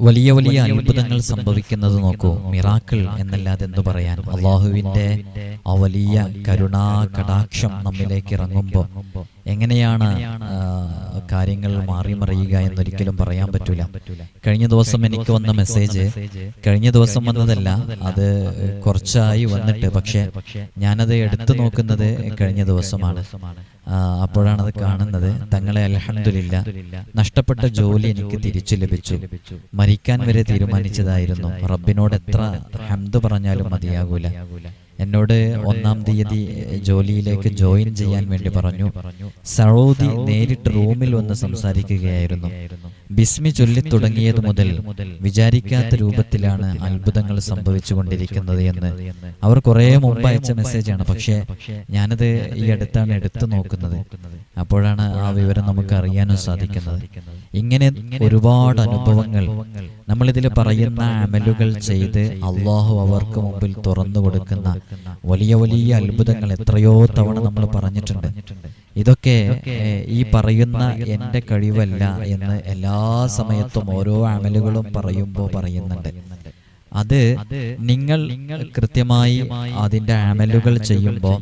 വലിയ വലിയ അത്ഭുതങ്ങൾ സംഭവിക്കുന്നത് നോക്കൂ. മിറാക്കിൾ എന്നല്ലാതെ എന്തു പറയാൻ? അള്ളാഹുവിന്റെ ആ വലിയ കരുണാ കടാക്ഷം നമ്മിലേക്ക് ഇറങ്ങുമ്പോൾ എങ്ങനെയാണ് കാര്യങ്ങൾ മാറി മറിയുക എന്നൊരിക്കലും പറയാൻ പറ്റൂല. കഴിഞ്ഞ ദിവസം എനിക്ക് വന്ന മെസ്സേജ് കഴിഞ്ഞ ദിവസം വന്നതല്ല അത് കുറച്ചായി വന്നിട്ട് പക്ഷെ ഞാനത് എടുത്തു നോക്കുന്നത് കഴിഞ്ഞ ദിവസമാണ്. അപ്പോഴാണ് അത് കാണുന്നത്. തങ്ങളെ അലഹമില്ല നഷ്ടപ്പെട്ട ജോലി എനിക്ക് തിരിച്ചു ലഭിച്ചു. മരിക്കാൻ വരെ തീരുമാനിച്ചതായിരുന്നു. റബ്ബിനോട് എത്ര ഹംദ് പറഞ്ഞാലും മതിയാകൂല. എന്നോട് ഒന്നാം തീയതി ജോലിയിലേക്ക് ജോയിൻ ചെയ്യാൻ വേണ്ടി പറഞ്ഞു. സൗദി നേരിട്ട് റൂമിൽ വന്ന് സംസാരിക്കുകയായിരുന്നു. ബിസ്മി ചൊല്ലി തുടങ്ങിയത് മുതൽ വിചാരിക്കാത്ത രൂപത്തിലാണ് അത്ഭുതങ്ങൾ സംഭവിച്ചു കൊണ്ടിരിക്കുന്നത് എന്ന്. അവർ കുറെ മുമ്പ് അയച്ച മെസ്സേജാണ്. പക്ഷേ ഞാനത് ഈ അടുത്താണ് എടുത്തു നോക്കുന്നത്. അപ്പോഴാണ് ആ വിവരം നമുക്ക് അറിയാനും സാധിക്കുന്നത്. ഇങ്ങനെ ഒരുപാട് അനുഭവങ്ങൾ നമ്മളിതിൽ പറയുന്ന അമലുകൾ ചെയ്ത് അള്ളാഹു അവർക്ക് മുമ്പിൽ തുറന്നു കൊടുക്കുന്ന വലിയ വലിയ അത്ഭുതങ്ങൾ എത്രയോ തവണ നമ്മൾ പറഞ്ഞിട്ടുണ്ട്. ഇതൊക്കെ ഈ പറയുന്ന എന്റെ കഴിവല്ല എന്ന് എല്ലാ സമയത്തും ഓരോ അമലുകളും പറയുമ്പോൾ പറയുന്നുണ്ട്. അത് നിങ്ങൾ കൃത്യമായി അതിന്റെ അമലുകൾ ചെയ്യുമ്പോൾ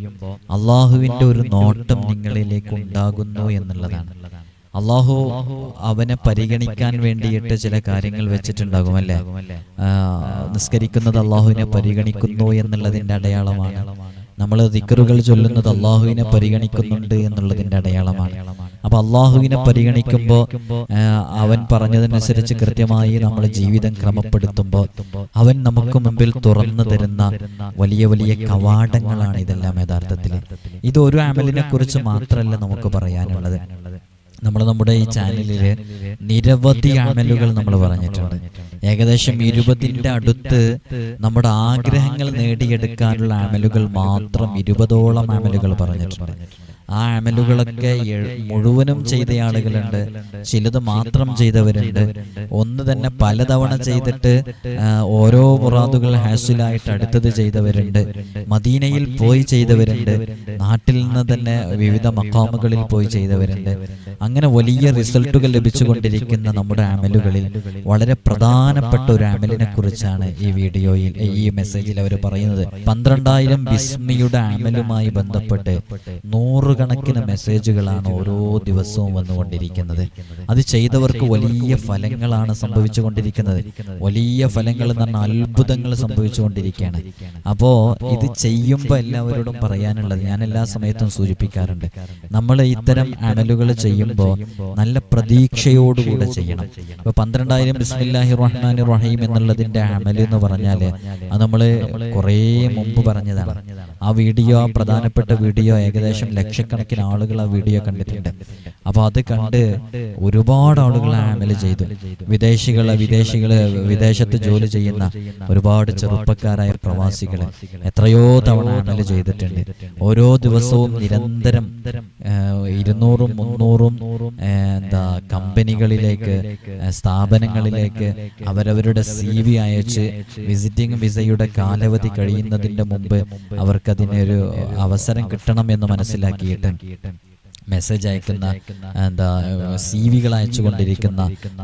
അള്ളാഹുവിന്റെ ഒരു നോട്ടം നിങ്ങളിലേക്ക് ഉണ്ടാകുന്നു എന്നുള്ളതാണ്. അള്ളാഹു അവനെ പരിഗണിക്കാൻ വേണ്ടിയിട്ട് ചില കാര്യങ്ങൾ വെച്ചിട്ടുണ്ടാകും അല്ലേ? നിസ്കരിക്കുന്നത് അള്ളാഹുവിനെ പരിഗണിക്കുന്നു എന്നുള്ളതിന്റെ അടയാളമാണ്. നമ്മൾ ദിക്കറുകൾ ചൊല്ലുന്നത് അള്ളാഹുവിനെ പരിഗണിക്കുന്നുണ്ട് എന്നുള്ളതിന്റെ അടയാളമാണ്. അപ്പൊ അള്ളാഹുവിനെ പരിഗണിക്കുമ്പോൾ അവൻ പറഞ്ഞതനുസരിച്ച് കൃത്യമായി നമ്മൾ ജീവിതം ക്രമപ്പെടുത്തുമ്പോൾ അവൻ നമുക്ക് മുമ്പിൽ തുറന്നു തരുന്ന വലിയ വലിയ കവാടങ്ങളാണ് ഇതെല്ലാം യഥാർത്ഥത്തിൽ ഇത് ഒരു അമലിനെ കുറിച്ച് മാത്രമല്ല നമുക്ക് പറയാനുള്ളത്. നമ്മൾ നമ്മുടെ ഈ ചാനലിൽ നിരവധി അമലുകൾ നമ്മൾ പറഞ്ഞിട്ടുണ്ട്. ഏകദേശം ഇരുപതിന്റെ അടുത്ത് നമ്മുടെ ആഗ്രഹങ്ങൾ നേടിയെടുക്കാനുള്ള അമലുകൾ മാത്രം ഇരുപതോളം അമലുകൾ പറഞ്ഞിട്ടുണ്ട്. ആ അമലുകളൊക്കെ മുഴുവനും ചെയ്ത ആളുകളുണ്ട്. ചിലത് മാത്രം ചെയ്തവരുണ്ട്. ഒന്ന് തന്നെ പലതവണ ചെയ്തിട്ട് ഓരോ മുറാദുകൾ ഹാസിലായിട്ട് അടുത്തത് ചെയ്തവരുണ്ട്. മദീനയിൽ പോയി ചെയ്തവരുണ്ട്. നാട്ടിൽ നിന്ന് തന്നെ വിവിധ മക്കാമുകളിൽ പോയി ചെയ്തവരുണ്ട്. അങ്ങനെ വലിയ റിസൾട്ടുകൾ ലഭിച്ചുകൊണ്ടിരിക്കുന്ന നമ്മുടെ അമലുകളിൽ വളരെ പ്രധാനപ്പെട്ട ഒരു അമലിനെ കുറിച്ചാണ് ഈ വീഡിയോയിൽ ഈ മെസ്സേജിൽ അവർ പറയുന്നത്. പന്ത്രണ്ടായിരം ബിസ്മിയുടെ അമലുമായി ബന്ധപ്പെട്ട് നൂറുകണക്കിന് മെസ്സേജുകളാണ് ഓരോ ദിവസവും വന്നുകൊണ്ടിരിക്കുന്നത്. അത് ചെയ്തവർക്ക് വലിയ ഫലങ്ങളാണ് സംഭവിച്ചുകൊണ്ടിരിക്കുന്നത്. വലിയ ഫലങ്ങൾ എന്ന് പറഞ്ഞാൽ അത്ഭുതങ്ങൾ സംഭവിച്ചുകൊണ്ടിരിക്കുകയാണ്. അപ്പോ ഇത് ചെയ്യുമ്പോൾ എല്ലാവരോടും പറയാനുള്ളത് ഞാൻ എല്ലാ സമയത്തും സൂചിപ്പിക്കാറുണ്ട്. നമ്മൾ ഇത്തരം അനലുകൾ ചെയ്യുമ്പോൾ നല്ല പ്രതീക്ഷയോടുകൂടെ ചെയ്യണം. ഇപ്പൊ പന്ത്രണ്ടായിരം ബിസ്മില്ലാഹി റഹ്മാൻ റഹീം എന്നുള്ളതിന്റെ അമൽ എന്ന് പറഞ്ഞാൽ അത് നമ്മൾ കുറേ മുമ്പ് പറഞ്ഞതാണ്. ആ വീഡിയോ ആ പ്രധാനപ്പെട്ട വീഡിയോ ഏകദേശം ലക്ഷക്കണക്കിന് ആളുകൾ ആ വീഡിയോ കണ്ടിട്ടുണ്ട്. അപ്പൊ അത് കണ്ട് ഒരുപാട് ആളുകൾ ആമൽ ചെയ്തു. വിദേശികൾ വിദേശികൾ വിദേശത്ത് ജോലി ചെയ്യുന്ന ഒരുപാട് ചെറുപ്പക്കാരായ പ്രവാസികൾ എത്രയോ തവണ ആമൽ ചെയ്തിട്ടുണ്ട്. ഓരോ ദിവസവും നിരന്തരം ഇരുന്നൂറും മുന്നൂറും എന്താ കമ്പനികളിലേക്ക് സ്ഥാപനങ്ങളിലേക്ക് അവരവരുടെ സി വി അയച്ച് വിസിറ്റിംഗ് വിസയുടെ കാലാവധി കഴിയുന്നതിന്റെ മുമ്പ് അവർക്കതിനൊരു അവസരം കിട്ടണം എന്ന് മനസ്സിലാക്കിയിട്ട് മെസ്സേജ് അയക്കുന്ന എന്താ സി വികൾ അയച്ചുകൊണ്ടിരിക്കുന്ന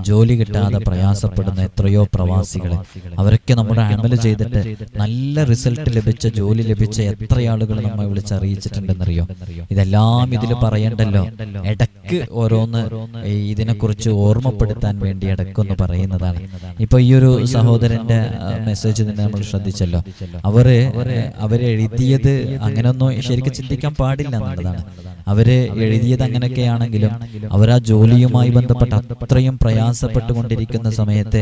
ജോലി കിട്ടാതെ പ്രയാസപ്പെടുന്ന എത്രയോ പ്രവാസികളെ. അവരൊക്കെ നമ്മുടെ അമൽ ചെയ്തിട്ട് നല്ല റിസൾട്ട് ലഭിച്ച ജോലി ലഭിച്ച എത്ര ആളുകൾ നമ്മെ വിളിച്ചറിയിച്ചിട്ടുണ്ടെന്നറിയോ? ഇതെല്ലാം ഇതിൽ പറയണ്ടല്ലോ. ഇടയ്ക്ക് ഓരോന്ന് ഇതിനെക്കുറിച്ച് ഓർമ്മപ്പെടുത്താൻ വേണ്ടി ഇടക്കൊന്ന് പറയുന്നതാണ്. ഇപ്പൊ ഈ ഒരു സഹോദരന്റെ മെസ്സേജ് തന്നെ നമ്മൾ ശ്രദ്ധിച്ചല്ലോ. അവർ അവരെഴുതിയത് അങ്ങനെയൊന്നും ശരിക്കും ചിന്തിക്കാൻ പാടില്ല എന്നുള്ളതാണ്. അവർ എഴുതിയത് അങ്ങനെയൊക്കെയാണെങ്കിലും അവർ ആ ജോലിയുമായി ബന്ധപ്പെട്ട് അത്രയും പ്രയാസപ്പെട്ടുകൊണ്ടിരിക്കുന്ന സമയത്ത്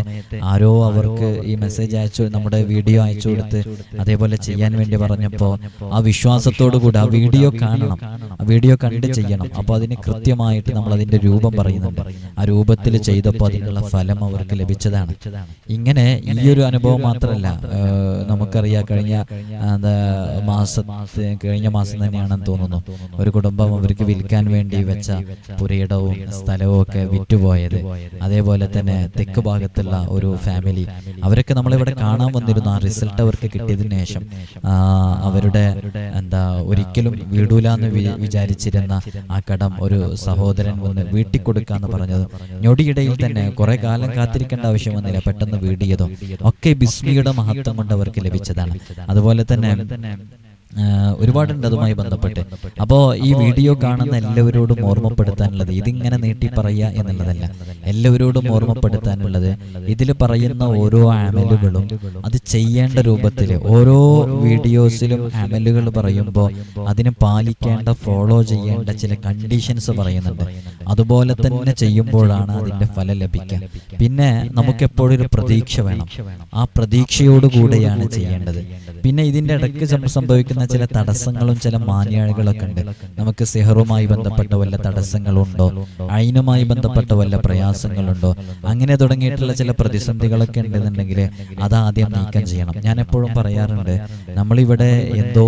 ആരോ അവർക്ക് ഈ മെസ്സേജ് അയച്ചു നമ്മുടെ വീഡിയോ അയച്ചു കൊടുത്ത് അതേപോലെ ചെയ്യാൻ വേണ്ടി പറഞ്ഞപ്പോൾ ആ വിശ്വാസത്തോടു കൂടി ആ വീഡിയോ കാണണം. ആ വീഡിയോ കണ്ട് ചെയ്യണം. അപ്പോൾ അതിന് കൃത്യമായിട്ട് നമ്മൾ അതിന്റെ രൂപം പറയുന്നുണ്ട്. ആ രൂപത്തിൽ ചെയ്തപ്പോൾ അതിനുള്ള ഫലം അവർക്ക് ലഭിച്ചതാണ്. ഇങ്ങനെ ഈ ഒരു അനുഭവം മാത്രമല്ല നമുക്കറിയാം കഴിഞ്ഞ മാസം കഴിഞ്ഞ മാസം തന്നെയാണെന്ന് തോന്നുന്നു. ഒരു കുടുംബം അവർക്ക് വിൽക്കാൻ വിൽക്കാൻ വേണ്ടി വെച്ച പുരയിടവും സ്ഥലവും ഒക്കെ വിറ്റുപോയത്. അതേപോലെ തന്നെ തെക്ക് ഭാഗത്തുള്ള ഒരു ഫാമിലി. അവരൊക്കെ നമ്മളിവിടെ കാണാൻ വന്നിരുന്നു. ആ റിസൾട്ട് അവർക്ക് കിട്ടിയതിനു ശേഷം. അവരുടെ എന്താ ഒരിക്കലും വീടൂല എന്ന് വിചാരിച്ചിരുന്ന ആ കടം ഒരു സഹോദരൻ വന്ന് വീട്ടിൽ കൊടുക്കാന്ന് പറഞ്ഞത് ഞൊടിയിടയിൽ തന്നെ കുറെ കാലം കാത്തിരിക്കേണ്ട ആവശ്യം വന്നില്ല. പെട്ടെന്ന് വീടിയതും ഒക്കെ ബിസ്മിയുടെ മഹത്വം കൊണ്ട് അവർക്ക് ലഭിച്ചതാണ്. അതുപോലെ തന്നെ ഒരുപാടുണ്ട് അതുമായി ബന്ധപ്പെട്ട്. അപ്പോൾ ഈ വീഡിയോ കാണുന്ന എല്ലാവരോടും ഓർമ്മപ്പെടുത്താനുള്ളത് ഇതിങ്ങനെ നീട്ടി പറയുക എന്നുള്ളതല്ല. എല്ലാവരോടും ഓർമ്മപ്പെടുത്താനുള്ളത് ഇതിൽ പറയുന്ന ഓരോ ആമലുകളും അത് ചെയ്യേണ്ട രൂപത്തിൽ ഓരോ വീഡിയോസിലും ആമലുകൾ പറയുമ്പോൾ അതിന് പാലിക്കേണ്ട ഫോളോ ചെയ്യേണ്ട ചില കണ്ടീഷൻസ് പറയുന്നുണ്ട്. അതുപോലെ തന്നെ ചെയ്യുമ്പോഴാണ് അതിന്റെ ഫലം ലഭിക്കുക. പിന്നെ നമുക്കെപ്പോഴും ഒരു പ്രതീക്ഷ വേണം. ആ പ്രതീക്ഷയോടുകൂടെയാണ് ചെയ്യേണ്ടത്. പിന്നെ ഇതിന്റെ ഇടയ്ക്ക് സം- സംഭവിക്കുന്ന ചില തടസ്സങ്ങളും ചില മാന്യാഴികളൊക്കെ ഉണ്ട്. നമുക്ക് സിഹറുമായി ബന്ധപ്പെട്ട വല്ല തടസ്സങ്ങളുണ്ടോ? അയിനുമായി ബന്ധപ്പെട്ട വല്ല പ്രയാസങ്ങളുണ്ടോ? അങ്ങനെ തുടങ്ങിയിട്ടുള്ള ചില പ്രതിസന്ധികളൊക്കെ ഉണ്ടെന്നുണ്ടെങ്കിൽ അതാദ്യം നീക്കം ചെയ്യണം. ഞാൻ എപ്പോഴും പറയാറുണ്ട് നമ്മളിവിടെ എന്തോ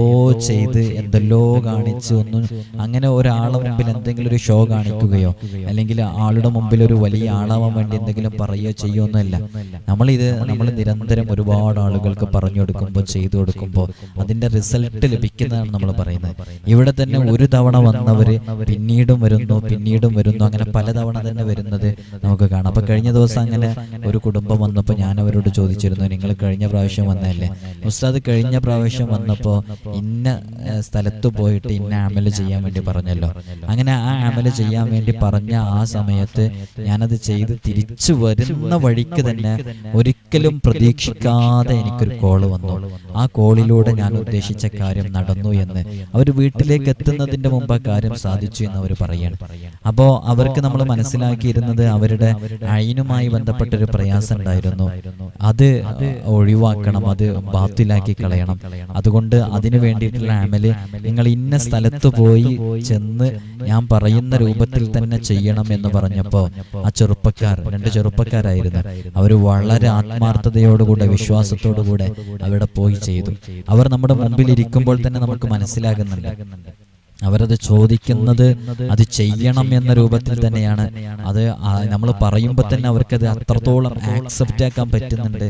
ചെയ്ത് എന്തെല്ലോ കാണിച്ച് ഒന്നും അങ്ങനെ ഒരാളെ മുമ്പിൽ എന്തെങ്കിലും ഒരു ഷോ കാണിക്കുകയോ അല്ലെങ്കിൽ ആളുടെ മുമ്പിൽ ഒരു വലിയ ആളാവാൻ വേണ്ടി എന്തെങ്കിലും പറയുകയോ ചെയ്യുമൊന്നുമല്ല നമ്മളിത് നമ്മൾ നിരന്തരം ഒരുപാട് ആളുകൾക്ക് പറഞ്ഞു കൊടുക്കുമ്പോൾ ചെയ്തു കൊടുക്കുമ്പോൾ അതിന്റെ റിസൾട്ട് ലഭിക്കുന്നതാണ് നമ്മൾ പറയുന്നത്. ഇവിടെ തന്നെ ഒരു തവണ വന്നവര് പിന്നീടും വരുന്നു പിന്നീടും വരുന്നു അങ്ങനെ പലതവണ തന്നെ വരുന്നത് നമുക്ക് കാണാം. അപ്പൊ കഴിഞ്ഞ ദിവസം അങ്ങനെ ഒരു കുടുംബം വന്നപ്പോൾ ഞാൻ അവരോട് ചോദിച്ചിരുന്നു നിങ്ങൾ കഴിഞ്ഞ പ്രാവശ്യം വന്നതല്ലേ? ഉസ്താദ് കഴിഞ്ഞ പ്രാവശ്യം വന്നപ്പോൾ ഇന്ന സ്ഥലത്ത് പോയിട്ട് ഇന്ന അമൽ ചെയ്യാൻ വേണ്ടി പറഞ്ഞല്ലോ. അങ്ങനെ ആ അമൽ ചെയ്യാൻ വേണ്ടി പറഞ്ഞ ആ സമയത്ത് ഞാനത് ചെയ്ത് തിരിച്ചു വരുന്ന വഴിക്ക് തന്നെ ഒരിക്കലും പ്രതീക്ഷിക്കാതെ എനിക്കൊരു കോൾ വന്നു. ആ കോളിലൂടെ ഞാൻ ഉദ്ദേശിച്ച കാര്യം നടന്നു എന്ന് അവർ വീട്ടിലേക്ക് എത്തുന്നതിന്റെ മുമ്പ് ആ കാര്യം സാധിച്ചു എന്ന് അവർ പറയാണ്. അപ്പോ അവർക്ക് നമ്മൾ മനസ്സിലാക്കിയിരുന്നത് അവരുടെ അയിനുമായി ബന്ധപ്പെട്ട ഒരു പ്രയാസം ഉണ്ടായിരുന്നു. അത് ഒഴിവാക്കണം അത് ബാത്തിലാക്കി കളയണം. അതുകൊണ്ട് അതിനു വേണ്ടിയിട്ടുള്ള അമൽ നിങ്ങൾ ഇന്ന സ്ഥലത്ത് പോയി ചെന്ന് ഞാൻ പറയുന്ന രൂപത്തിൽ തന്നെ ചെയ്യണം എന്ന് പറഞ്ഞപ്പോ ആ ചെറുപ്പക്കാർ രണ്ട് ചെറുപ്പക്കാരായിരുന്നു. അവർ വളരെ ആത്മാർത്ഥതയോടുകൂടെ വിശ്വാസത്തോടുകൂടെ അവിടെ പോയി ചെയ്തു. അവർ നമ്മുടെ മുമ്പിൽ ഇരിക്കുമ്പോൾ തന്നെ നമുക്ക് മനസ്സിലാകുന്നുണ്ട്. അവരത് ചോദിക്കുന്നത് അത് ചെയ്യണം എന്ന രൂപത്തിൽ തന്നെയാണ്. അത് നമ്മൾ പറയുമ്പോൾ തന്നെ അവർക്കത് അത്രത്തോളം ആക്സെപ്റ്റ് ആക്കാൻ പറ്റുന്നുണ്ട്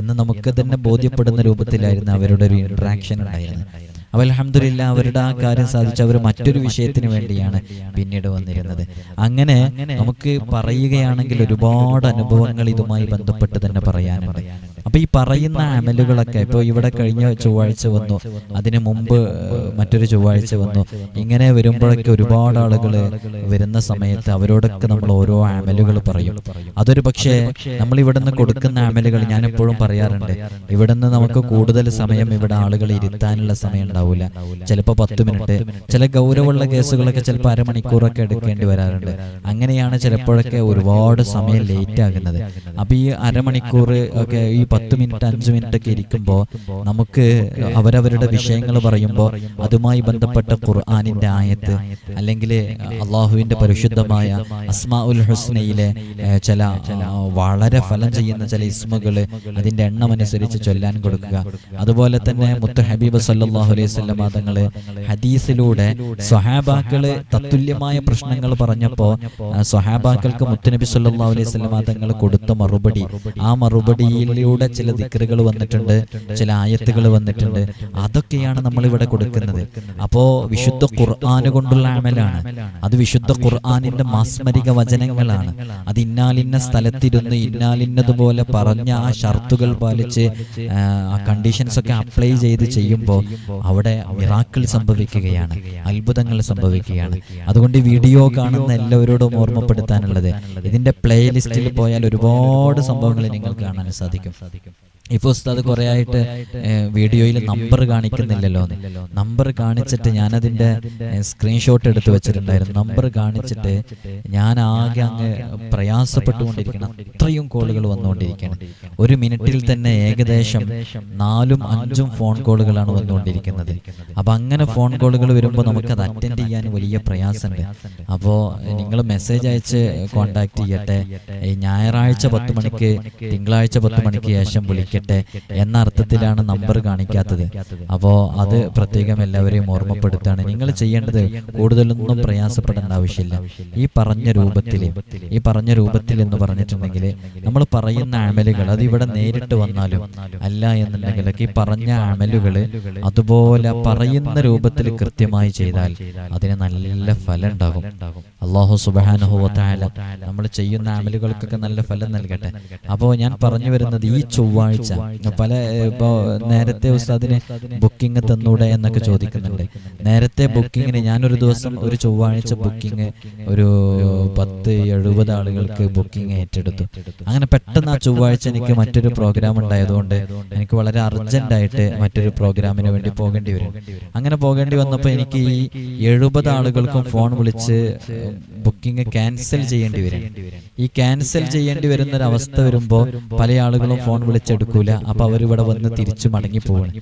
എന്ന് നമുക്ക് തന്നെ ബോധ്യപ്പെടുന്ന രൂപത്തിലായിരുന്നു അവരുടെ ഒരു ഇൻട്രാക്ഷൻ ഉണ്ടായിരുന്നത്. അവ അലഹമില്ല അവരുടെ ആ കാര്യം സാധിച്ച അവർ മറ്റൊരു വിഷയത്തിന് വേണ്ടിയാണ് പിന്നീട് വന്നിരുന്നത്. അങ്ങനെ നമുക്ക് പറയുകയാണെങ്കിൽ ഒരുപാട് അനുഭവങ്ങൾ ഇതുമായി ബന്ധപ്പെട്ട് തന്നെ പറയാനുണ്ട്. അപ്പൊ ഈ പറയുന്ന അമലുകളൊക്കെ ഇപ്പൊ ഇവിടെ കഴിഞ്ഞ ചൊവ്വാഴ്ച വന്നു. അതിനു മുമ്പ് മറ്റൊരു ചൊവ്വാഴ്ച വന്നു. ഇങ്ങനെ വരുമ്പോഴൊക്കെ ഒരുപാട് ആളുകൾ വരുന്ന സമയത്ത് അവരോടൊക്കെ നമ്മൾ ഓരോ അമലുകൾ പറയും. അതൊരു പക്ഷേ നമ്മൾ ഇവിടുന്ന് കൊടുക്കുന്ന അമലുകൾ ഞാൻ എപ്പോഴും പറയാറുണ്ട്. ഇവിടുന്ന് നമുക്ക് കൂടുതൽ സമയം ഇവിടെ ആളുകൾ ഇരുത്താനുള്ള സമയം ഉണ്ടാവില്ല ചിലപ്പോൾ പത്ത് മിനിറ്റ് ചില ഗൗരവമുള്ള കേസുകളൊക്കെ ചിലപ്പോൾ അരമണിക്കൂറൊക്കെ എടുക്കേണ്ടി വരാറുണ്ട്. അങ്ങനെയാണ് ചിലപ്പോഴൊക്കെ ഒരുപാട് സമയം ലേറ്റ് ആകുന്നത്. അപ്പോൾ ഈ അരമണിക്കൂർ ഒക്കെ ഈ പത്ത് മിനിറ്റ് അഞ്ച് മിനിറ്റ് ഒക്കെ ഇരിക്കുമ്പോൾ നമുക്ക് അവരവരുടെ വിഷയങ്ങൾ പറയുമ്പോൾ അതുമായി ബന്ധപ്പെട്ട ഖുർആാനിന്റെ ആയത്ത് അല്ലെങ്കിൽ അള്ളാഹുവിന്റെ പരിശുദ്ധമായ അസ്മാ ഉൽ ഹുസ്നയിലെ ചില വളരെ ഫലം ചെയ്യുന്ന ചില ഇസ്മുകൾ അതിന്റെ എണ്ണം അനുസരിച്ച് ചൊല്ലാൻ കൊടുക്കുക. അതുപോലെ തന്നെ മുത്ത ഹബീബ് സല്ലാഹു അലൈഹി സ്വല്ലം തങ്ങൾ ഹദീസിലൂടെ സ്വഹാബാക്കൾ തത്തുല്യമായ പ്രശ്നങ്ങൾ പറഞ്ഞപ്പോ സ്വഹാബാക്കൾക്ക് മുത്തുനബി സല്ലാ അലൈഹി സ്വല്ലം തങ്ങൾ കൊടുത്ത മറുപടി ആ മറുപടിയിലൂടെ ചില ദിക്റുകൾ വന്നിട്ടുണ്ട് ചില ആയത്തുകൾ വന്നിട്ടുണ്ട്. അതൊക്കെയാണ് നമ്മൾ ഇവിടെ കൊടുക്കുന്നത്. അപ്പോ വിശുദ്ധ ഖുർആൻ കൊണ്ടുള്ള അമലാണ്. അത് വിശുദ്ധ ഖുർആാനിന്റെ മാസ്മരിക വചനങ്ങളാണ്. അത് ഇന്നാലിന്ന സ്ഥലത്തിരുന്ന് ഇന്നാലിന്നതുപോലെ പറഞ്ഞ ആ ഷർത്തുകൾ പാലിച്ച് ആ കണ്ടീഷൻസ് ഒക്കെ അപ്ലൈ ചെയ്ത് ചെയ്യുമ്പോൾ അവിടെ മിറാക്കിൾ സംഭവിക്കുകയാണ് അത്ഭുതങ്ങൾ സംഭവിക്കുകയാണ്. അതുകൊണ്ട് വീഡിയോ കാണുന്ന എല്ലാവരോടും ഓർമ്മപ്പെടുത്താനുള്ളത് ഇതിന്റെ പ്ലേലിസ്റ്റിൽ പോയാൽ ഒരുപാട് സംഭവങ്ങൾ നിങ്ങൾ കാണാൻ സാധിക്കും. ഇപ്പോൾ ഉസ്താദ് കുറെ ആയിട്ട് വീഡിയോയിൽ നമ്പർ കാണിക്കുന്നില്ലല്ലോ നമ്പർ കാണിച്ചിട്ട് ഞാനതിന്റെ സ്ക്രീൻഷോട്ട് എടുത്തു വെച്ചിട്ടുണ്ടായിരുന്നു. നമ്പർ കാണിച്ചിട്ട് ഞാൻ ആകെ അങ്ങ് പ്രയാസപ്പെട്ടുകൊണ്ടിരിക്കണം. അത്രയും കോളുകൾ വന്നുകൊണ്ടിരിക്കണം ഒരു മിനിറ്റിൽ തന്നെ ഏകദേശം നാലും അഞ്ചും ഫോൺ കോളുകളാണ് വന്നുകൊണ്ടിരിക്കുന്നത്. അപ്പൊ അങ്ങനെ ഫോൺ കോളുകൾ വരുമ്പോൾ നമുക്ക് അത് അറ്റൻഡ് ചെയ്യാൻ വലിയ പ്രയാസമുണ്ട്. അപ്പോൾ നിങ്ങൾ മെസ്സേജ് അയച്ച് കോണ്ടാക്ട് ചെയ്യട്ടെ. ഞായറാഴ്ച പത്ത് മണിക്ക് തിങ്കളാഴ്ച പത്ത് മണിക്ക് ശേഷം വിളിക്കാം. വിളിക്കട്ടെ എന്ന അർത്ഥത്തിലാണ് നമ്പർ കാണിക്കാത്തത്. അപ്പോൾ അത് പ്രത്യേകം എല്ലാവരെയും ഓർമ്മപ്പെടുത്താണ്. നിങ്ങൾ ചെയ്യേണ്ടത് കൂടുതലൊന്നും പ്രയാസപ്പെടേണ്ട ആവശ്യമില്ല. ഈ പറഞ്ഞ രൂപത്തിൽ ഈ പറഞ്ഞ രൂപത്തിൽ എന്ന് പറഞ്ഞിട്ടുണ്ടെങ്കിൽ നമ്മൾ പറയുന്ന അമലുകൾ അത് ഇവിടെ നേരിട്ട് വന്നാലും അല്ല എന്നുണ്ടെങ്കിലൊക്കെ ഈ പറഞ്ഞ അമലുകൾ അതുപോലെ പറയുന്ന രൂപത്തിൽ കൃത്യമായി ചെയ്താൽ അതിന് നല്ല ഫലം ഉണ്ടാകും അള്ളാഹു സുബാനുഹോത്തായ നമ്മൾ ചെയ്യുന്ന അമലുകൾക്കൊക്കെ നല്ല ഫലം നൽകട്ടെ. അപ്പോൾ ഞാൻ പറഞ്ഞു വരുന്നത് ഈ ചൊവ്വാഴ്ച പല ഇപ്പോൾ നേരത്തെ ഉസ്താദിന് ബുക്കിംഗ് തന്നൂടെ എന്നൊക്കെ ചോദിക്കുന്നുണ്ട്. നേരത്തെ ബുക്കിങ്ങിന് ഞാനൊരു ദിവസം ഒരു ചൊവ്വാഴ്ച ബുക്കിംഗ് ഒരു പത്ത് എഴുപത് ആളുകൾക്ക് ബുക്കിംഗ് ഏറ്റെടുത്തു. അങ്ങനെ പെട്ടെന്ന് ആ ചൊവ്വാഴ്ച എനിക്ക് മറ്റൊരു പ്രോഗ്രാം ഉണ്ടായതുകൊണ്ട് എനിക്ക് വളരെ അർജന്റ് ആയിട്ട് മറ്റൊരു പ്രോഗ്രാമിന് വേണ്ടി പോകേണ്ടി വരും. അങ്ങനെ പോകേണ്ടി വന്നപ്പോൾ എനിക്ക് ഈ എഴുപത് ആളുകൾക്കും ഫോൺ വിളിച്ച് ബുക്കിംഗ് ക്യാൻസൽ ചെയ്യേണ്ടി വരും. ഈ ക്യാൻസൽ ചെയ്യേണ്ടി വരുന്ന ഒരു അവസ്ഥ വരുമ്പോൾ പല ആളുകളും ഫോൺ വിളിച്ചെടുക്കൂല അപ്പൊ അവർ ഇവിടെ വന്ന് തിരിച്ചു മടങ്ങി പോവാണ്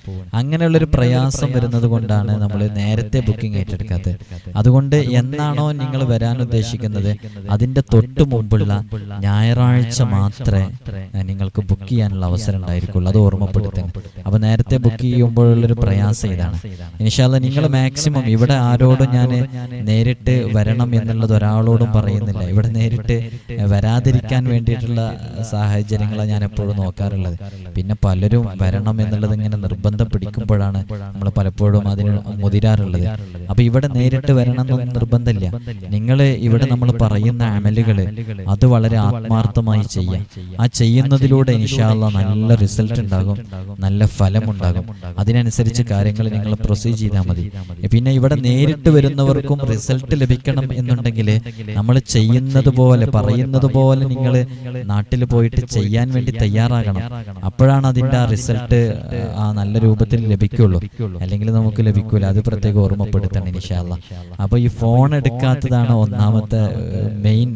അങ്ങനെയുള്ളൊരു പ്രയാസം വരുന്നത് കൊണ്ടാണ് നമ്മൾ നേരത്തെ ബുക്കിംഗ് ഏറ്റെടുക്കാത്തത്. അതുകൊണ്ട് എന്നാണോ നിങ്ങൾ വരാൻ ഉദ്ദേശിക്കുന്നത് അതിന്റെ തൊട്ട് മുമ്പുള്ള ഞായറാഴ്ച മാത്രമേ നിങ്ങൾക്ക് ബുക്ക് ചെയ്യാനുള്ള അവസരം ഉണ്ടായിരിക്കുള്ളൂ. അത് ഓർമ്മപ്പെടുത്തണം. അപ്പൊ നേരത്തെ ബുക്ക് ചെയ്യുമ്പോഴുള്ളൊരു പ്രയാസം ഇതാണ്. ഇൻഷാല്ല നിങ്ങൾ മാക്സിമം ഇവിടെ ആരോടും ഞാൻ നേരിട്ട് വരണം എന്നുള്ളത് ഒരാളോടും പറയുന്നില്ല. ഇവിടെ നേരിട്ട് വരാതിരിക്കാൻ വേണ്ടിയിട്ടുള്ള സാഹചര്യങ്ങളാണ് ഞാൻ എപ്പോഴും നോക്കാറുള്ളത് പിന്നെ പലരും വരണം എന്നുള്ളത് ഇങ്ങനെ നിർബന്ധം പിടിക്കുമ്പോഴാണ് നമ്മൾ പലപ്പോഴും അതിന് മുതിരാറുള്ളത്. അപ്പൊ ഇവിടെ നേരിട്ട് വരണം എന്നൊന്നും നിർബന്ധമില്ല. നിങ്ങൾ ഇവിടെ നമ്മൾ പറയുന്ന അമലുകൾ അത് വളരെ ആത്മാർത്ഥമായി ചെയ്യാം. ആ ചെയ്യുന്നതിലൂടെ ഇൻഷാല്ല നല്ല റിസൾട്ട് ഉണ്ടാകും. നല്ല ഫലമുണ്ടാകും അതിനനുസരിച്ച് കാര്യങ്ങൾ നിങ്ങൾ പ്രൊസീഡ് ചെയ്താൽ മതി. പിന്നെ ഇവിടെ നേരിട്ട് വരുന്നവർക്കും റിസൾട്ട് ലഭിക്കണം എന്നുണ്ടെങ്കിൽ നമ്മൾ ചെയ്യുന്നത് പോലെ പറയുന്നത് പോലെ നിങ്ങൾ നാട്ടിൽ പോയിട്ട് ചെയ്യാൻ വേണ്ടി തയ്യാറാകണം. അപ്പോഴാണ് അതിന്റെ ആ റിസൾട്ട് ആ നല്ല രൂപത്തിൽ ലഭിക്കുള്ളൂ അല്ലെങ്കിൽ നമുക്ക് ലഭിക്കൂല. അത് പ്രത്യേകം ഓർമ്മപ്പെടുത്തണം ഇനിഷാല്ല അപ്പൊ ഈ ഫോൺ എടുക്കാത്തതാണ് ഒന്നാമത്തെ മെയിൻ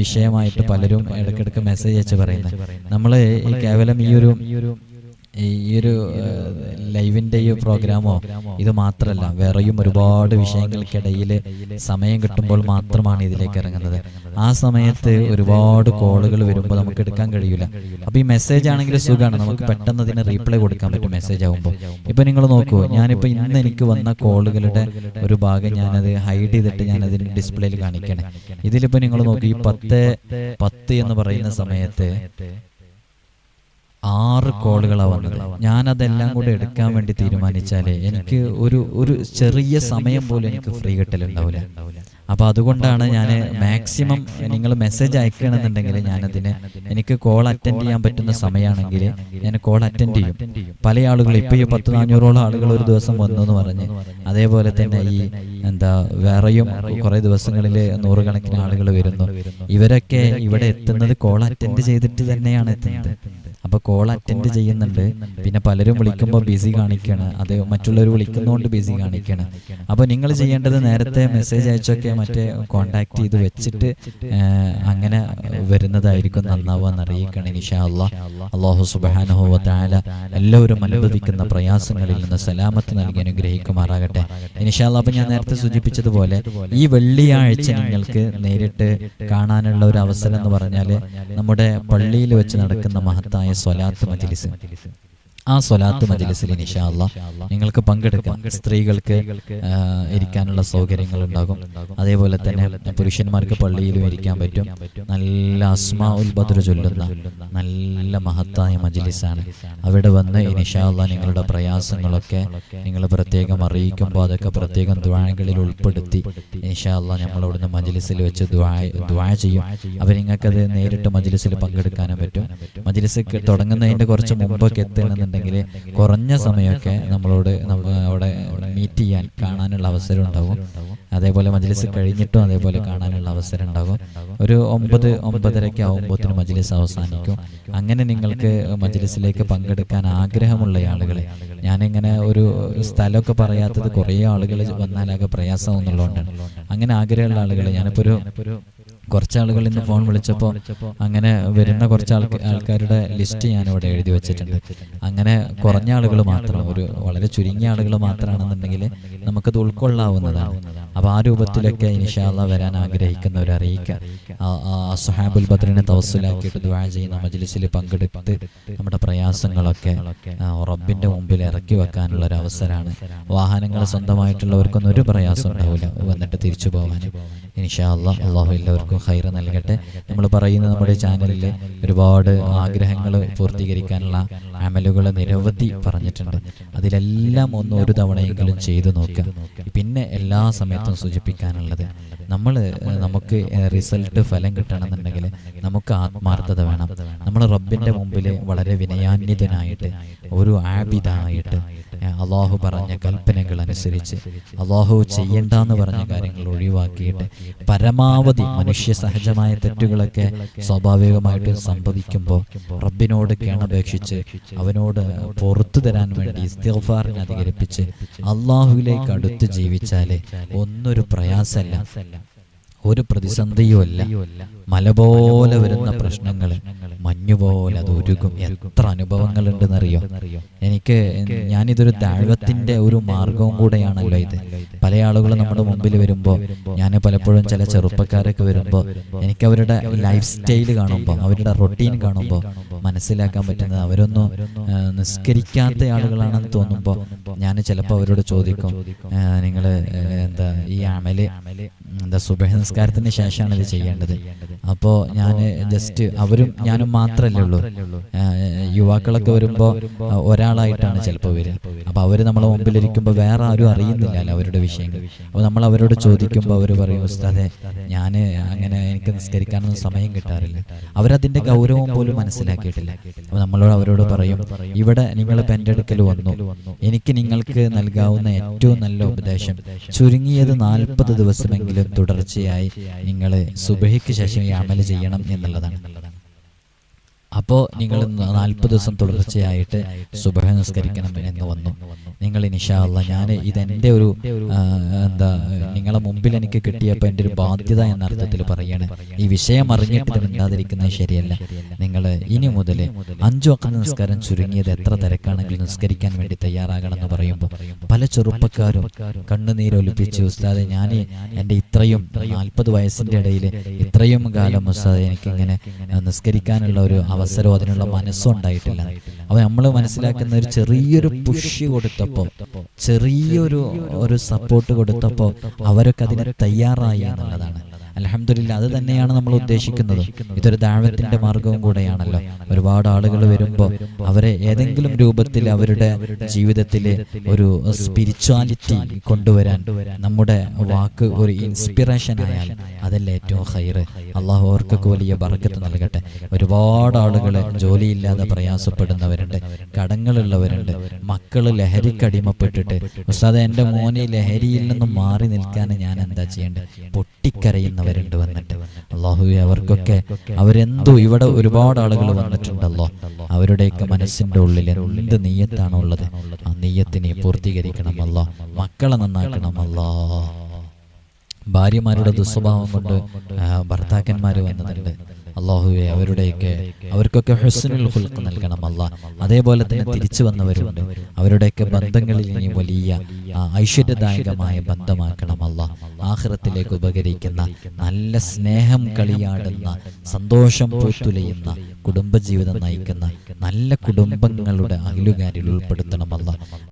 വിഷയമായിട്ട് പലരും ഇടയ്ക്കിടയ്ക്ക് മെസ്സേജ് അയച്ച് പറയുന്നത്. നമ്മൾ ഈ കേവലം ഈ ഒരു ഈ ഒരു ഏഹ്, ഈ പ്രോഗ്രാമോ ഇത് മാത്രമല്ല വേറെയും ഒരുപാട് വിഷയങ്ങൾക്കിടയിൽ സമയം കിട്ടുമ്പോൾ മാത്രമാണ് ഇതിലേക്ക് ഇറങ്ങുന്നത്. ആ സമയത്ത് ഒരുപാട് കോളുകൾ വരുമ്പോൾ നമുക്ക് എടുക്കാൻ കഴിയില്ല. അപ്പോൾ ഈ മെസ്സേജ് ആണെങ്കിൽ സുഖമാണ്. നമുക്ക് പെട്ടെന്ന് അതിന് റീപ്ലൈ കൊടുക്കാൻ പറ്റും മെസ്സേജ് ആകുമ്പോൾ ഇപ്പൊ നിങ്ങൾ നോക്കൂ ഞാനിപ്പോൾ ഇന്ന് എനിക്ക് വന്ന കോളുകളുടെ ഒരു ഭാഗം ഞാനത് ഹൈഡ് ചെയ്തിട്ട് ഞാൻ അതിന് ഡിസ്പ്ലേയിൽ കാണിക്കണേ. ഇതിലിപ്പോൾ നിങ്ങൾ നോക്കൂ ഈ പത്ത് പത്ത് എന്ന് പറയുന്ന സമയത്ത് ആറ് കോളുകളാണ് വന്നത്. ഞാനതെല്ലാം കൂടെ എടുക്കാൻ വേണ്ടി തീരുമാനിച്ചാലേ എനിക്ക് ഒരു ഒരു ചെറിയ സമയം പോലും എനിക്ക് ഫ്രീ കിട്ടലുണ്ടാവില്ല. അപ്പൊ അതുകൊണ്ടാണ് ഞാൻ മാക്സിമം നിങ്ങൾ മെസ്സേജ് അയക്കണമെന്നുണ്ടെങ്കിൽ ഞാനതിന് എനിക്ക് കോൾ അറ്റൻഡ് ചെയ്യാൻ പറ്റുന്ന സമയമാണെങ്കിൽ ഞാൻ കോൾ അറ്റൻഡ് ചെയ്യും. പല ആളുകൾ ഇപ്പൊ ഈ പത്ത് നാനൂറോളം ആളുകൾ ഒരു ദിവസം വന്നു എന്ന് പറഞ്ഞ്. അതേപോലെ തന്നെ ഈ എന്താ വേറെയും കുറേ ദിവസങ്ങളിൽ നൂറുകണക്കിന് ആളുകൾ വരുന്നു. ഇവരൊക്കെ ഇവിടെ എത്തുന്നത് കോൾ അറ്റൻഡ് ചെയ്തിട്ട് തന്നെയാണ് എത്തുന്നത്. അപ്പൊ കോൾ അറ്റൻഡ് ചെയ്യുന്നുണ്ട്. പിന്നെ പലരും വിളിക്കുമ്പോൾ ബിസി കാണിക്കാണ്. അത് മറ്റുള്ളവർ വിളിക്കുന്നതുകൊണ്ട് ബിസി കാണിക്കാണ്. അപ്പൊ നിങ്ങൾ ചെയ്യേണ്ടത് നേരത്തെ മെസ്സേജ് അയച്ചൊക്കെ മറ്റേ കോണ്ടാക്ട് ചെയ്ത് വെച്ചിട്ട് അങ്ങനെ വരുന്നതായിരിക്കും നന്നാവുക എന്നറിയിക്കണം ഇൻഷാ അല്ലാ അള്ളാഹു സുബാനുഹോവത്തായ എല്ലാവരും അനുഭവിക്കുന്ന പ്രയാസങ്ങളിൽ നിന്ന് സലാമത്ത് നൽകി അനുഗ്രഹിക്കുമാറാകട്ടെ ഇൻഷാ അല്ലാ അപ്പൊ ഞാൻ നേരത്തെ സൂചിപ്പിച്ചതുപോലെ ഈ വെള്ളിയാഴ്ച നിങ്ങൾക്ക് നേരിട്ട് കാണാനുള്ള ഒരു അവസരം എന്ന് പറഞ്ഞാൽ നമ്മുടെ പള്ളിയിൽ വെച്ച് നടക്കുന്ന മഹത്തായ സ്വലാത്ത് മജ്ലിസ്. ആ സ്വലാത്ത് മജ്ലിസിൽ ഇൻഷാ അല്ലാ നിങ്ങൾക്ക് പങ്കെടുക്കാം. സ്ത്രീകൾക്ക് ഇരിക്കാനുള്ള സൗകര്യങ്ങൾ ഉണ്ടാകും. അതേപോലെ തന്നെ പുരുഷന്മാർക്ക് പള്ളിയിലും ഇരിക്കാൻ പറ്റും. നല്ല അസ്മാ ഉൽ ബദ്ർ ചൊല്ലുന്ന നല്ല മഹത്തായ മജ്ലിസാണ്. അവിടെ വന്ന് ഇൻഷാ അല്ലാ നിങ്ങളുടെ പ്രയാസങ്ങളൊക്കെ നിങ്ങൾ പ്രത്യേകം അറിയിക്കുമ്പോൾ അതൊക്കെ പ്രത്യേകം ദ്വാഴകളിൽ ഉൾപ്പെടുത്തി ഇൻഷാ അല്ലാ നമ്മളവിടുന്ന് മജ്ലിസിൽ വെച്ച് ദ്വാ ദ്വാ ചെയ്യും. അവർ നിങ്ങൾക്കത് നേരിട്ട് മജ്ലിസിൽ പങ്കെടുക്കാനും പറ്റും. മജ്ലിസ് തുടങ്ങുന്നതിന്റെ തുടങ്ങുന്നതിന്റെ കുറച്ച് മുമ്പൊക്കെ എത്തണമെന്നുണ്ടെങ്കിൽ കുറഞ്ഞ സമയമൊക്കെ നമ്മളോട് നമ്മ അവിടെ മീറ്റ് ചെയ്യാൻ കാണാനുള്ള അവസരം ഉണ്ടാകും അതേപോലെ മജ്ലിസ് കഴിഞ്ഞിട്ടും അതേപോലെ കാണാനുള്ള അവസരം ഉണ്ടാകും ഒരു ഒമ്പത് ഒമ്പതരയ്ക്ക് ആകുമ്പോഴത്തേന് മജ്ലിസ് അവസാനിക്കും. അങ്ങനെ നിങ്ങൾക്ക് മജ്ലിസിലേക്ക് പങ്കെടുക്കാൻ ആഗ്രഹമുള്ള ആളുകൾ ഞാനിങ്ങനെ ഒരു സ്ഥലമൊക്കെ പറയാത്തത് കുറേ ആളുകൾ വന്നാലാകെ പ്രയാസം എന്നുള്ളതുകൊണ്ടാണ് അങ്ങനെ ആഗ്രഹമുള്ള ആളുകൾ ഞാനിപ്പോൾ ഒരു കുറച്ച് ആളുകൾ ഇന്ന് ഫോൺ വിളിച്ചപ്പോൾ അങ്ങനെ വരുന്ന കുറച്ച് ആൾക്ക് ആൾക്കാരുടെ ലിസ്റ്റ് ഞാൻ ഇവിടെ എഴുതി വെച്ചിട്ടുണ്ട്. അങ്ങനെ കുറഞ്ഞ ആളുകൾ മാത്രം ഒരു വളരെ ചുരുങ്ങിയ ആളുകൾ മാത്രമാണെന്നുണ്ടെങ്കിൽ നമുക്കത് ഉൾക്കൊള്ളാവുന്നതാണ് അപ്പോൾ ആ രൂപത്തിലൊക്കെ ഇൻഷാല്ല വരാൻ ആഗ്രഹിക്കുന്നവർ അറിയിക്കുക ആ- ആ സഹാബുൽ ബദ്രിനെ തവസ്സിലാക്കിയിട്ട് ദ്വാ ചെയ്യുന്ന മജ്ലിസിൽ പങ്കെടുത്ത് നമ്മുടെ പ്രയാസങ്ങളൊക്കെ റബ്ബിന്റെ മുമ്പിൽ ഇറക്കി വെക്കാനുള്ള ഒരു അവസരമാണ് വാഹനങ്ങൾ സ്വന്തമായിട്ടുള്ളവർക്കൊന്നും ഒരു പ്രയാസം ഉണ്ടാവില്ല വന്നിട്ട് തിരിച്ചു പോകാൻ ഇൻഷാല്ല അള്ളാഹു എല്ലാവർക്കും ഹൈറ് നൽകട്ടെ. നമ്മൾ പറയുന്ന നമ്മുടെ ചാനലിൽ ഒരുപാട് ആഗ്രഹങ്ങൾ പൂർത്തീകരിക്കാനുള്ള അമലുകൾ നിരവധി പറഞ്ഞിട്ടുണ്ട്. അതിലെല്ലാം ഒന്ന് ഒരു തവണയെങ്കിലും ചെയ്തു നോക്കുക പിന്നെ എല്ലാ സമയത്തും സൂചിപ്പിക്കാനുള്ളത് നമ്മൾ നമുക്ക് റിസൾട്ട് ഫലം കിട്ടണമെന്നുണ്ടെങ്കിൽ നമുക്ക് ആത്മാർത്ഥത വേണം. നമ്മൾ റബ്ബിന്റെ മുമ്പിൽ വളരെ വിനയാന്യതനായിട്ട് ഒരു ആബിദായിട്ട് അള്ളാഹു പറഞ്ഞ കൽപ്പനകൾ അനുസരിച്ച് അള്ളാഹു ചെയ്യണ്ടെന്ന് പറഞ്ഞ കാര്യങ്ങൾ ഒഴിവാക്കിയിട്ട് പരമാവധി മനുഷ്യ സഹജമായ തെറ്റുകളൊക്കെ സ്വാഭാവികമായിട്ട് സംഭവിക്കുമ്പോൾ റബ്ബിനോട് കേണപേക്ഷിച്ച് അവനോട് പുറത്തു തരാൻ വേണ്ടി ഇസ്തിഫാറിനെ അധികരിപ്പിച്ച് അള്ളാഹുവിലേക്ക് അടുത്ത് ജീവിച്ചാലേ ഒന്നൊരു പ്രയാസമല്ല. ഒരു പ്രതിസന്ധിയുമല്ല. മലപോലെ മല പോലെ വരുന്ന പ്രശ്നങ്ങൾ മഞ്ഞുപോലെ അത് ഒരുകും എത്ര അനുഭവങ്ങൾ ഉണ്ടെന്നറിയോ എനിക്ക് ഞാനിതൊരു ദാഴ്വത്തിന്റെ ഒരു മാർഗവും കൂടെയാണല്ലോ ഇത്. പല ആളുകളും നമ്മുടെ മുമ്പിൽ വരുമ്പോൾ ഞാൻ പലപ്പോഴും ചില ചെറുപ്പക്കാരൊക്കെ വരുമ്പോൾ എനിക്ക് അവരുടെ ലൈഫ് സ്റ്റൈൽ കാണുമ്പോൾ അവരുടെ റൊട്ടീൻ കാണുമ്പോൾ മനസ്സിലാക്കാൻ പറ്റുന്നത് അവരൊന്നും നിസ്കരിക്കാത്ത ആളുകളാണെന്ന് തോന്നുമ്പോൾ ഞാൻ ചിലപ്പോൾ അവരോട് ചോദിക്കും നിങ്ങൾ എന്താ ഈ അമൽ എന്താ സുബഹ നിസ്കാരത്തിന് ശേഷമാണ് ഇത് ചെയ്യേണ്ടത്? അപ്പോൾ ഞാൻ ജസ്റ്റ് അവരും ഞാനും മാത്രമല്ലേ ഉള്ളൂ. യുവാക്കളൊക്കെ വരുമ്പോൾ ഒരാളായിട്ടാണ് ചിലപ്പോൾ വരിക. അപ്പോൾ അവർ നമ്മളെ മുമ്പിലിരിക്കുമ്പോൾ വേറെ ആരും അറിയുന്നില്ലല്ലോ അവരുടെ വിഷയങ്ങൾ. അപ്പോൾ നമ്മൾ അവരോട് ചോദിക്കുമ്പോൾ അവർ പറയും ഉസ്താദെ ഞാൻ അങ്ങനെ എനിക്ക് നിസ്കരിക്കാനൊന്നും സമയം കിട്ടാറില്ല. അവരതിന്റെ ഗൗരവം പോലും മനസ്സിലാക്കിയിട്ടില്ല. അപ്പോൾ നമ്മളോട് അവരോട് പറയും ഇവിടെ നിങ്ങൾ എന്റെ അടുക്കൽ വന്നു. എനിക്ക് നിങ്ങൾക്ക് നൽകാവുന്ന ഏറ്റവും നല്ല ഉപദേശം ചുരുങ്ങിയത് നാൽപ്പത് ദിവസമെങ്കിലും തുടർച്ചയായി നിങ്ങൾ സുബഹിക്ക് ശേഷം ഈ അമൽ ചെയ്യണം എന്നുള്ളതാണ്. അപ്പോൾ നിങ്ങൾ നാൽപ്പത് ദിവസം തുടർച്ചയായിട്ട് സുബഹ നിസ്കരിക്കണം എന്ന് വന്നു. നിങ്ങൾ ഇനിഷാല്ല ഞാൻ ഇതെന്റെ ഒരു എന്താ നിങ്ങളെ മുമ്പിൽ എനിക്ക് കിട്ടിയപ്പോൾ എന്റെ ഒരു ബാധ്യത എന്ന അർത്ഥത്തിൽ പറയാണ്. ഈ വിഷയം അറിഞ്ഞിട്ട് ഇത് മിണ്ടാതിരിക്കുന്നത് ശരിയല്ല. നിങ്ങൾ ഇനി മുതൽ അഞ്ചു വക്കത്ത് നിസ്കാരം ചുരുങ്ങിയത് എത്ര തിരക്കാണെങ്കിലും നിസ്കരിക്കാൻ വേണ്ടി തയ്യാറാകണം എന്ന് പറയുമ്പോൾ പല ചെറുപ്പക്കാരും കണ്ണുനീരൊലിപ്പിച്ച് ഉസ്താദെ ഞാൻ എന്റെ ഇത്രയും നാൽപ്പത് വയസ്സിന്റെ ഇടയിൽ ഇത്രയും കാലം ഉസ്താദെ എനിക്കിങ്ങനെ നിസ്കരിക്കാനുള്ള ഒരു അവസരം അതിനുള്ള മനസ്സും ഉണ്ടായിട്ടില്ല അപ്പോൾ നമ്മൾ മനസ്സിലാക്കുന്ന ഒരു ചെറിയൊരു പുഷ് കൊടുത്തപ്പോൾ ചെറിയൊരു ഒരു സപ്പോർട്ട് കൊടുത്തപ്പോൾ അവരൊക്കെ അതിന് തയ്യാറായി എന്നുള്ളതാണ്. അലഹമില്ല അത് തന്നെയാണ് നമ്മൾ ഉദ്ദേശിക്കുന്നത്. ഇതൊരു ദാഴത്തിന്റെ മാർഗവും കൂടെയാണല്ലോ. ഒരുപാട് ആളുകൾ വരുമ്പോൾ അവരെ ഏതെങ്കിലും രൂപത്തിൽ അവരുടെ ജീവിതത്തിലെ ഒരു സ്പിരിച്വാലിറ്റി കൊണ്ടുവരാൻ നമ്മുടെ വാക്ക് ഒരു ഇൻസ്പിറേഷൻ ആയാൽ അതല്ല ഏറ്റവും ഹൈറ് അള്ളാഹു അവർക്കൊക്കെ വലിയ ബർക്കത്ത് നൽകട്ടെ. ഒരുപാട് ആളുകൾ ജോലിയില്ലാതെ പ്രയാസപ്പെടുന്നവരുണ്ട്. കടങ്ങളുള്ളവരുണ്ട്. മക്കൾ ലഹരിക്കടിമപ്പെട്ടിട്ട് ഉസ്താദ് എന്റെ മോനെ ലഹരിയിൽ നിന്നും മാറി നിൽക്കാൻ ഞാൻ എന്താ ചെയ്യേണ്ടത്? പൊട്ടിക്കരയുന്നവരുണ്ട് വന്നിട്ട്. അള്ളാഹുവെ അവർക്കൊക്കെ അവരെന്തോ ഇവിടെ ഒരുപാട് ആളുകൾ വന്നിട്ടുണ്ടല്ലോ. അവരുടെയൊക്കെ മനസ്സിന്റെ ഉള്ളിൽ എന്ത് നീയത്താണോ ഉള്ളത് ആ നെയ്യത്തിനെ പൂർത്തീകരിക്കണമല്ലോ. മക്കളെ നന്നാക്കണമല്ലോ. ഭാര്യമാരുടെ ദുസ്വഭാവം കൊണ്ട് ഭർത്താക്കന്മാർ വന്നതുണ്ട് അള്ളാഹുവെ അവരുടെയൊക്കെ അവർക്കൊക്കെ ഹുസ്നുൽ ഹുൽക്ക് നൽകണം അല്ല അതേപോലെ തന്നെ തിരിച്ചു വന്നവരുണ്ട്. അവരുടെയൊക്കെ ബന്ധങ്ങളിൽ ഇനി വലിയ ഐശ്വര്യദായകമായ ബന്ധമാക്കണം അല്ല ആഹ്റത്തിലേക്ക് ഉപകരിക്കുന്ന നല്ല സ്നേഹം കളിയാടുന്ന സന്തോഷം പൂത്തുലയുന്ന കുടുംബജീവിതം നയിക്കുന്ന നല്ല കുടുംബങ്ങളുടെ അയലുകാരിൽ ഉൾപ്പെടുത്തണമല്ല